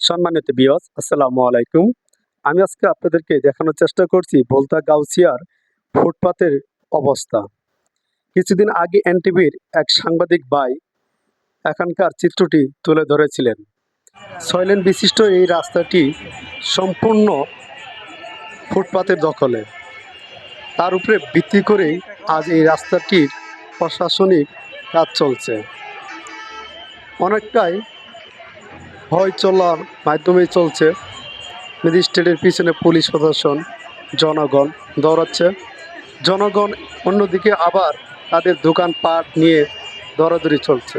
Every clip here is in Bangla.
সম্মানিত বিয়স আসসালামু আলাইকুম। আমি আজকে আপনাদেরকে দেখানোর চেষ্টা করছি বলতা গাউসিয়ার ফুটপাতের অবস্থা। কিছুদিন আগে এনটিভির এক সাংবাদিক ভাই এখানকার চিত্রটি তুলে ধরেছিলেন। ছয় লেন বিশিষ্ট এই রাস্তাটি সম্পূর্ণ ফুটপাতের দখলে। তার উপরে ভিত্তি করেই আজ এই রাস্তাটির প্রশাসনিক কাজ চলছে। অনেকটাই হয় চলার মাধ্যমেই চলছে। ম্যাজিস্ট্রেটের পিছনে পুলিশ প্রশাসন, জনগণ দৌড়াচ্ছে। জনগণ অন্যদিকে আবার তাদের দোকানপাট নিয়ে দৌড়াদৌড়ি চলছে।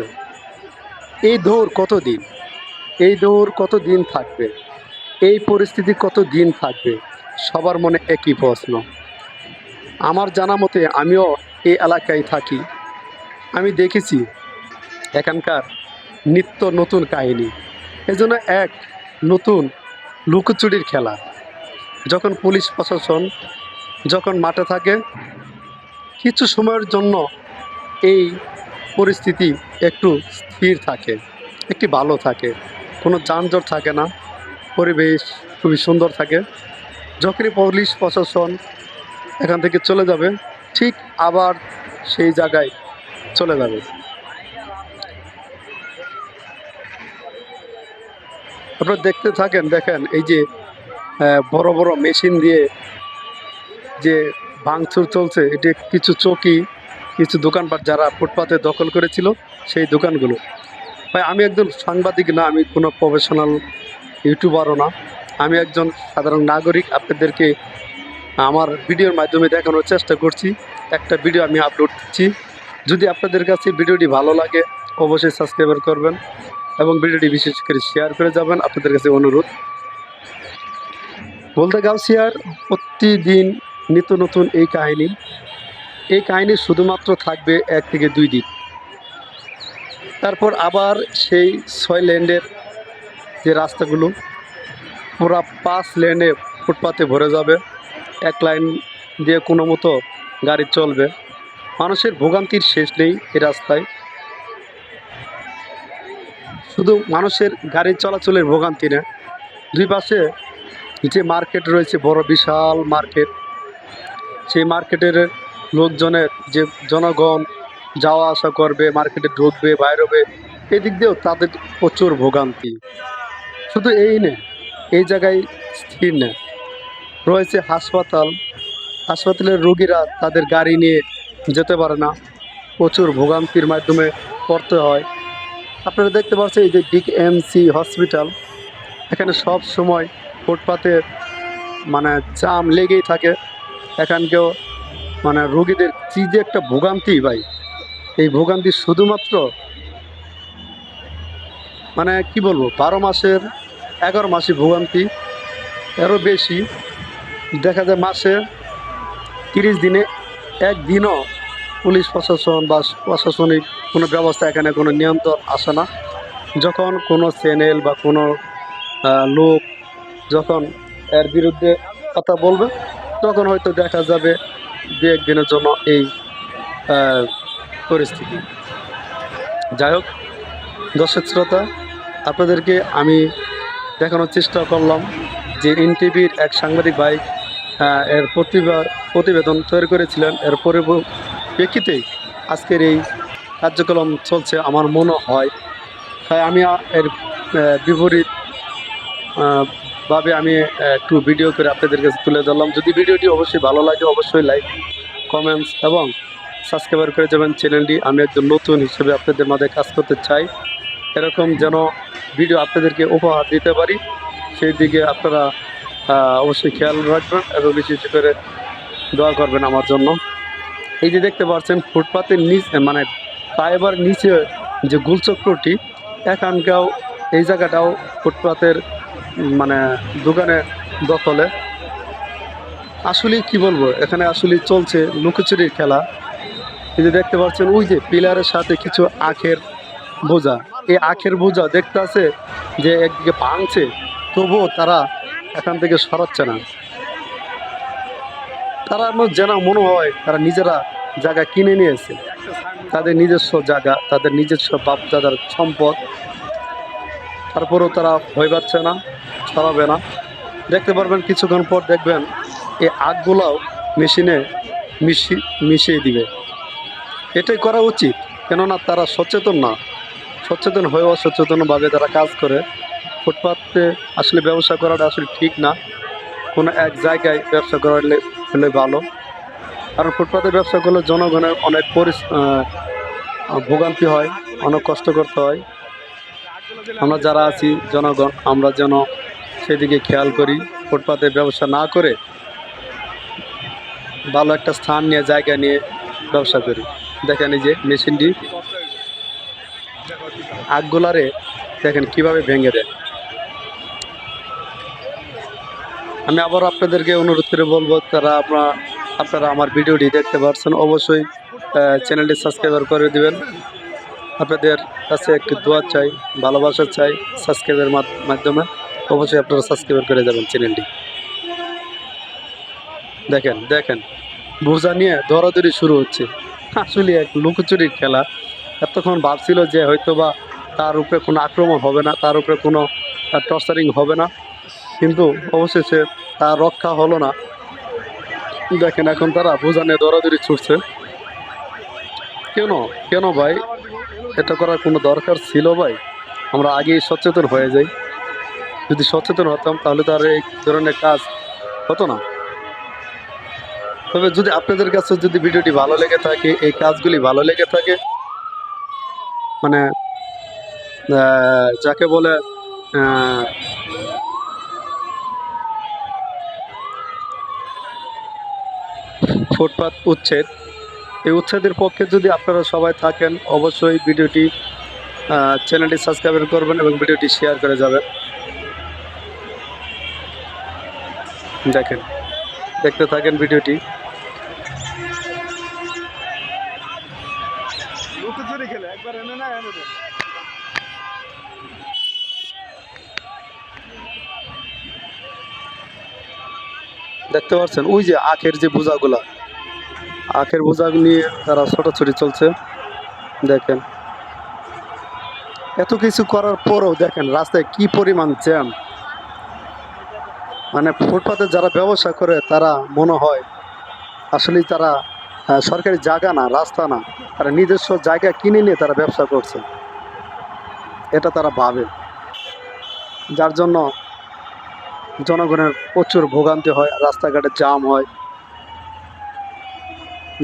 এই দৌড় কতদিন? এই দৌড় কত দিন থাকবে? এই পরিস্থিতি কত দিন থাকবে? সবার মনে একই প্রশ্ন। আমার জানা মতে আমিও এই এলাকায় থাকি। আমি দেখেছি এখানকার নিত্য নতুন কাহিনী। এজন্য এক নতুন লুকোচুরির খেলা। যখন পুলিশ প্রশাসন যখন মাঠে থাকে, কিছু সময়ের জন্য এই পরিস্থিতি একটু স্থির থাকে, একটি ভালো থাকে। কোনো যানজট থাকে না, পরিবেশ খুবই সুন্দর থাকে। যখনই পুলিশ প্রশাসন এখান থেকে চলে যাবে, ঠিক আবার সেই জায়গায় চলে যাবে। আপনারা দেখতে থাকেন, দেখেন, এই যে বড় বড় মেশিন দিয়ে যে ভাঙচুর চলছে, এটি কিছু চকি, কিছু দোকানপাট যারা ফুটপাতে দখল করেছিল, সেই দোকানগুলো। ভাই, আমি একজন সাংবাদিক না, আমি কোনো প্রফেশনাল ইউটিউবারও না। আমি একজন সাধারণ নাগরিক, আপনাদেরকে আমার ভিডিওর মাধ্যমে দেখানোর চেষ্টা করছি। একটা ভিডিও আমি আপলোড দিচ্ছি। যদি আপনাদের কাছে ভিডিওটি ভালো লাগে, অবশ্যই সাবস্ক্রাইবার করবেন। এবং ভিডিওটি বিশেষ করে শেয়ার করে যাবেন। আপনাদের কাছে অনুরোধ বলতে গাউসিয়ার প্রতিদিন নিত্য নতুন এই কাহিনী। এই কাহিনী শুধুমাত্র থাকবে এক থেকে দুই দিন। তারপর আবার সেই ছয় লেনের যে রাস্তাগুলো, পুরা পাঁচ লেনে ফুটপাতে ভরে যাবে। এক লাইন দিয়ে কোনো মতো গাড়ি চলবে। মানুষের ভোগান্তির শেষ নেই এই রাস্তায়। শুধু মানুষের গাড়ি চলাচলের ভোগান্তি না, দুই পাশে যে মার্কেট রয়েছে, বড় বিশাল মার্কেট সেই মার্কেটের লোকজনের যে জনগণ যাওয়া আসা করবে মার্কেটে ঢুকবে বাইরবে এদিক দিয়েও তাদের প্রচুর ভোগান্তি। শুধু এই নে, এই জায়গায় স্থির না। রয়েছে হাসপাতাল, হাসপাতালের রোগীরা তাদের গাড়ি নিয়ে যেতে পারে না। প্রচুর ভোগান্তির মাধ্যমে পড়তে হয়। আপনারা দেখতে পাচ্ছেন এই যে ডিক এমসি হসপিটাল। এখানে সব সময় ফুটপাতে মানে জাম লেগেই থাকে। এখানকেও মানে রোগীদের কী যে একটা ভোগান্তি ভাই। এই ভোগান্তি শুধুমাত্র মানে কি বলব, বারো মাসের এগারো মাসে ভোগান্তি, এরও বেশি। দেখা যায় মাসে তিরিশ দিনে একদিনও পুলিশ প্রশাসন বা প্রশাসনিক কোনো ব্যবস্থা এখানে কোনো নিয়ন্ত্রণ আসে না। যখন কোনো চ্যানেল বা কোনো লোক যখন এর বিরুদ্ধে কথা বলবে, তখন হয়তো দেখা যাবে দু একদিনের জন্য এই পরিস্থিতি। যাই হোক, দর্শক শ্রোতা, আপনাদেরকে আমি দেখানোর চেষ্টা করলাম যে এনটিভির এক সাংবাদিক ভাই এর প্রতিবার প্রতিবেদন তৈরি করেছিলেন। এর পরিপ্রেক্ষিতেই আজকের এই কার্যক্রম চলছে আমার মনে হয়। তাই আমি এর বিপরীত ভাবে আমি একটু ভিডিও করে আপনাদের কাছে তুলে ধরলাম। যদি ভিডিওটি অবশ্যই ভালো লাগে, অবশ্যই লাইক কমেন্টস এবং সাবস্ক্রাইবার করে যাবেন চ্যানেলটি আমি একজন নতুন হিসেবে আপনাদের মাঝে কাজ করতে চাই। এরকম যেন ভিডিও আপনাদেরকে উপহার দিতে পারি, সেই দিকে আপনারা অবশ্যই খেয়াল রাখবেন এবং বিশেষ করে দোয়া করবেন আমার জন্য। এই যে দেখতে পাচ্ছেন, ফুটপাতের নিচ মানে ফ্লাইওভার নিচে যে গোলচক্রটি, এখানকাও এই জায়গাটাও ফুটপাতের মানে দোকানে দখলে। আসলে কি বলব, এখানে আসলে চলছে লুকোচুরির খেলা। এই যে দেখতে পাচ্ছেন, ওই যে পিলারের সাথে কিছু আখের বোঝা। এই আখের বোঝা দেখতে আছে যে একদিকে ভাঙছে, তবুও তারা এখান থেকে সরাচ্ছে না। তারা আমার যেন মনে হয় তারা নিজেরা জায়গা কিনে নিয়েছে। তাদের নিজস্ব জায়গা, তাদের নিজস্ব বাপ দাদার সম্পদ। তারপরেও তারা ভয় পাচ্ছে না সরাবে না। দেখতে পারবেন, কিছুক্ষণ পর দেখবেন এই আগগুলাও মেশিনে মিশি মিশিয়ে দিবে। এটাই করা উচিত, কেননা তারা সচেতন না। সচেতন হয়ে অসচেতনভাবে তারা কাজ করে। ফুটপাতে আসলে ব্যবসা করাটা আসলে ঠিক না। কোনো এক জায়গায় ব্যবসা করলে হলে ভালো। কারণ ফুটপাতে ব্যবসা করলে জনগণের অনেক পরি ভোগান্তি হয়, অনেক কষ্ট করতে হয়। আমরা যারা আছি, জনগণ, আমরা যেন সেদিকে খেয়াল করি, ফুটপাতে ব্যবসা না করে ভালো একটা স্থান নিয়ে, জায়গা নিয়ে ব্যবসা করি। দেখেন এই যে মেশিনটি। আগগুলারে দেখেন কীভাবে ভেঙে দেয়। আমি আবার আপনাদেরকে অনুরোধ করে বলব, তারা আপনার, আপনারা আমার ভিডিওটি দেখতে পারছেন, অবশ্যই চ্যানেলটি সাবস্ক্রাইবার করে দিবেন। আপনাদের কাছে একটি দোয়া চাই, ভালোবাসা চাই, সাবস্ক্রাইবের মাধ- মাধ্যমে। অবশ্যই আপনারা সাবস্ক্রাইবার করে যাবেন চ্যানেলটি। দেখেন দেখেন বোঝা নিয়ে দৌড়াদৌড়ি শুরু হচ্ছে। আসলে এক লুকোচুরির খেলা। এতক্ষণ ভাবছিল যে হয়তো বা তার উপরে কোনো আক্রমণ হবে না, তার উপরে কোনো টর্চারিং হবে না। কিন্তু অবশেষে তার রক্ষা হলো না। দেখেন এখন তারা নিয়ে দৌড়াদৌড়ি ছুটছে। কেন? কেন ভাই? এটা করার কোনো দরকার ছিল ভাই? আমরা আগেই সচেতন হয়ে যাই। যদি সচেতন হতাম তাহলে তো আর এই ধরনের কাজ হতো না। তবে যদি আপনাদের কাছে যদি ভিডিওটি ভালো লেগে থাকে, এই কাজগুলি ভালো লেগে থাকে মানে যাকে বলে ফুটপাত উচ্ছেদ। এই উচ্ছেদের পক্ষে যদি আপনারা সবাই থাকেন, অবশ্যই ভিডিওটি চ্যানেলটি সাবস্ক্রাইব করবেন এবং ভিডিওটি শেয়ার করে যাবেন। দেখেন, দেখতে থাকেন ভিডিওটি। খেলে একবার এনে না, এনে দেখতে পাচ্ছেন ওই যে আখের যে বোঝাগুলা। আখের বোঝা নিয়ে তারা ছোটাছুটি চলছে। দেখেন। এত কিছু করার পরও দেখেন রাস্তায় কি পরিমাণ জ্যাম। মানে ফুটপাতে যারা ব্যবসা করে, তারা মনে হয় আসলেই তারা সরকারি জায়গা না, রাস্তা না। তারা নিজস্ব জায়গা কিনে নিয়ে তারা ব্যবসা করছে। এটা তারা ভাবে। যার জন্য জনগণের প্রচুর ভোগান্তি হয়, রাস্তাঘাটে জাম হয়।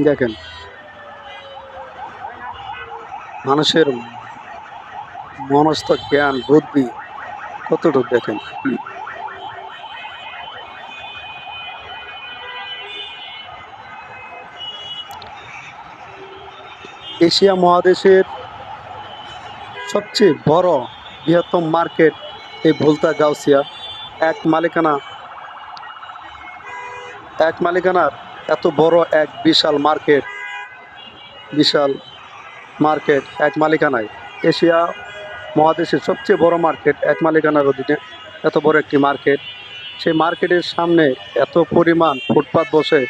দেখেন, মানুষের মনস্থ জ্ঞান, বুদ্ধি কতটুকু দেখেন? এশিয়া মহাদেশের সবচেয়ে বড় বৃহত্তম মার্কেট এই ভুলতা গাউসিয়া। এক মালিকানা। এক মালিকানার এত বড় এক বিশাল মার্কেট। বিশাল মার্কেট এক মালিকানায়। এশিয়া মহাদেশের সবচেয়ে বড় মার্কেট এক মালিকানার অধীনে এত বড় একটি মার্কেট। সেই মার্কেটের সামনে এত পরিমাণ ফুটপাত বসে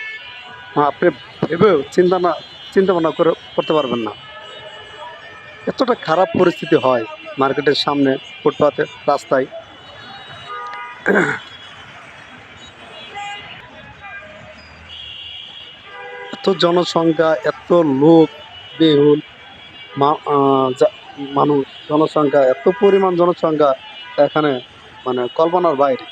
আপনি ভেবেও চিন্তা না, চিন্তা ভাবনা করে করতে পারবেন না। এতটা খারাপ পরিস্থিতি হয় মার্কেটের সামনে ফুটপাতে রাস্তায়। এত জনসংখ্যা, এত লোক, বেহুল মানুষ, জনসংখ্যা, এত পরিমাণ জনসংখ্যা এখানে মানে কল্পনার বাইরে।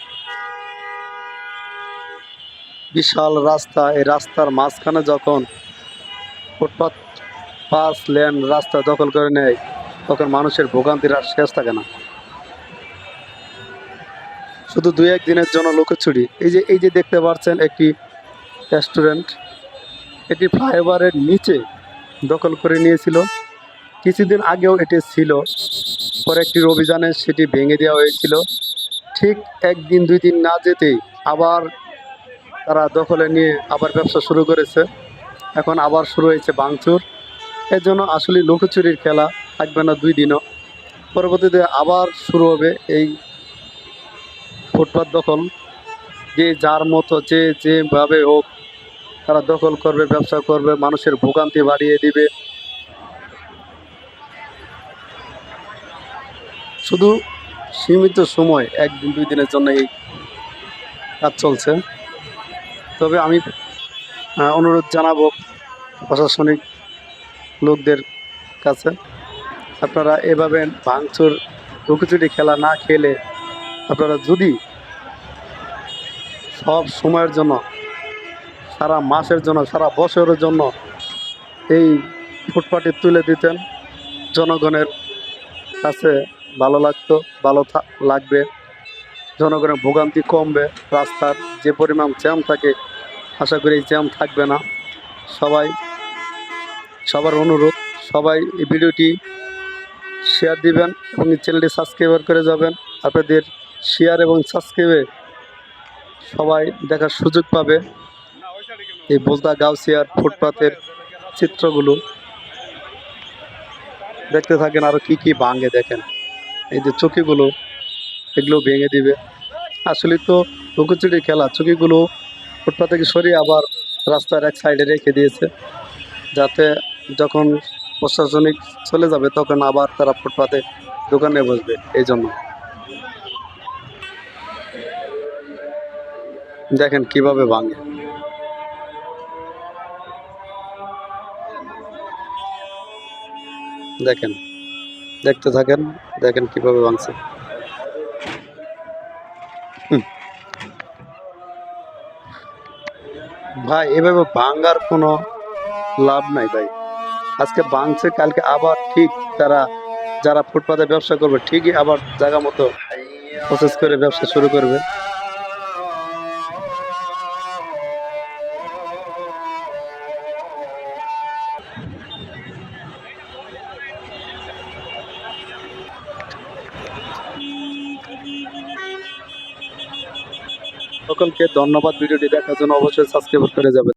বিশাল রাস্তা, এই রাস্তার মাঝখানে যখন ফুটপাত পাঁচ লেন, রাস্তা দখল করে নেয়, তখন মানুষের ভোগান্তির আর শেষ থাকে না। শুধু দুই এক দিনের জন্য লুকোচুরি এই যে এই যে দেখতে পাচ্ছেন একটি রেস্টুরেন্ট এটি ফ্লাইওভারের নিচে দখল করে নিয়েছিল। কিছুদিন আগেও এটি ছিল, পরে একটি অভিযানে সেটি ভেঙে দেওয়া হয়েছিল। ঠিক একদিন, দুই দিন না যেতেই আবার তারা দখলে নিয়ে আবার ব্যবসা শুরু করেছে। এখন আবার শুরু হয়েছে ভাঙচুর। এর জন্য আসলে লুকোচুরির খেলা থাকবে না দুই দিনও। পরবর্তীতে আবার শুরু হবে এই ফুটপাত দখল, যে যার মতো যে যেভাবে হোক তারা দখল করবে, ব্যবসা করবে, মানুষের ভোগান্তি বাড়িয়ে দিবে। শুধু সীমিত সময়, একদিন, দুই দিনের জন্য এই কাজ চলছে। তবে আমি অনুরোধ জানাব প্রশাসনিক লোকদের কাছে, আপনারা এভাবে ভাঙচুর, লুকোচুরি খেলা না খেলে আপনারা যদি সব সময়ের জন্য, সারা মাসের জন্য, সারা বছরের জন্য এই ফুটপাটি তুলে দিতেন। জনগণের কাছে ভালো লাগতো, ভালো লাগবে। জনগণের ভোগান্তি কমবে, রাস্তার যে পরিমাণ জ্যাম থাকে, আশা করি জ্যাম থাকবে না। সবাই, সবার অনুরোধ, সবাই এই ভিডিওটি শেয়ার দিবেন এবং চ্যানেলটি সাবস্ক্রাইবার করে যাবেন। আপনাদের শেয়ার এবং সাবস্ক্রাইবে সবাই দেখার সুযোগ পাবে। এই বোলতা গাউসিয়ার ফুটপাতের চিত্রগুলো। দেখতে থাকেন আরও কি কি ভাঙে দেখেন। এই যে চকিগুলো, এগুলো ভেঙে দিবে। আসলে তো লুকোচুরি খেলা, চকিগুলো ফুটপাত থেকে সরিয়ে আবার রাস্তার এক সাইডে রেখে দিয়েছে। যাতে যখন প্রশাসনিক চলে যাবে, তখন আবার তারা ফুটপাতে দোকানে বসবে, এই জন্য। দেখেন কীভাবে ভাঙে। দেখেন, দেখতে থাকেন, দেখেন কীভাবে ভাঙছে। ভাই, এভাবে ভাঙার কোনো লাভ নাই ভাই। আজকে ভাঙছে, কালকে আবার ঠিক তারা, যারা ফুটপাতে ব্যবসা করবে, ঠিকই আবার জায়গা মতো প্রসেস করে ব্যবসা শুরু করবে। সকলকে ধন্যবাদ। ভিডিওটি দেখার জন্য অবশ্যই সাবস্ক্রাইব করে যাবেন।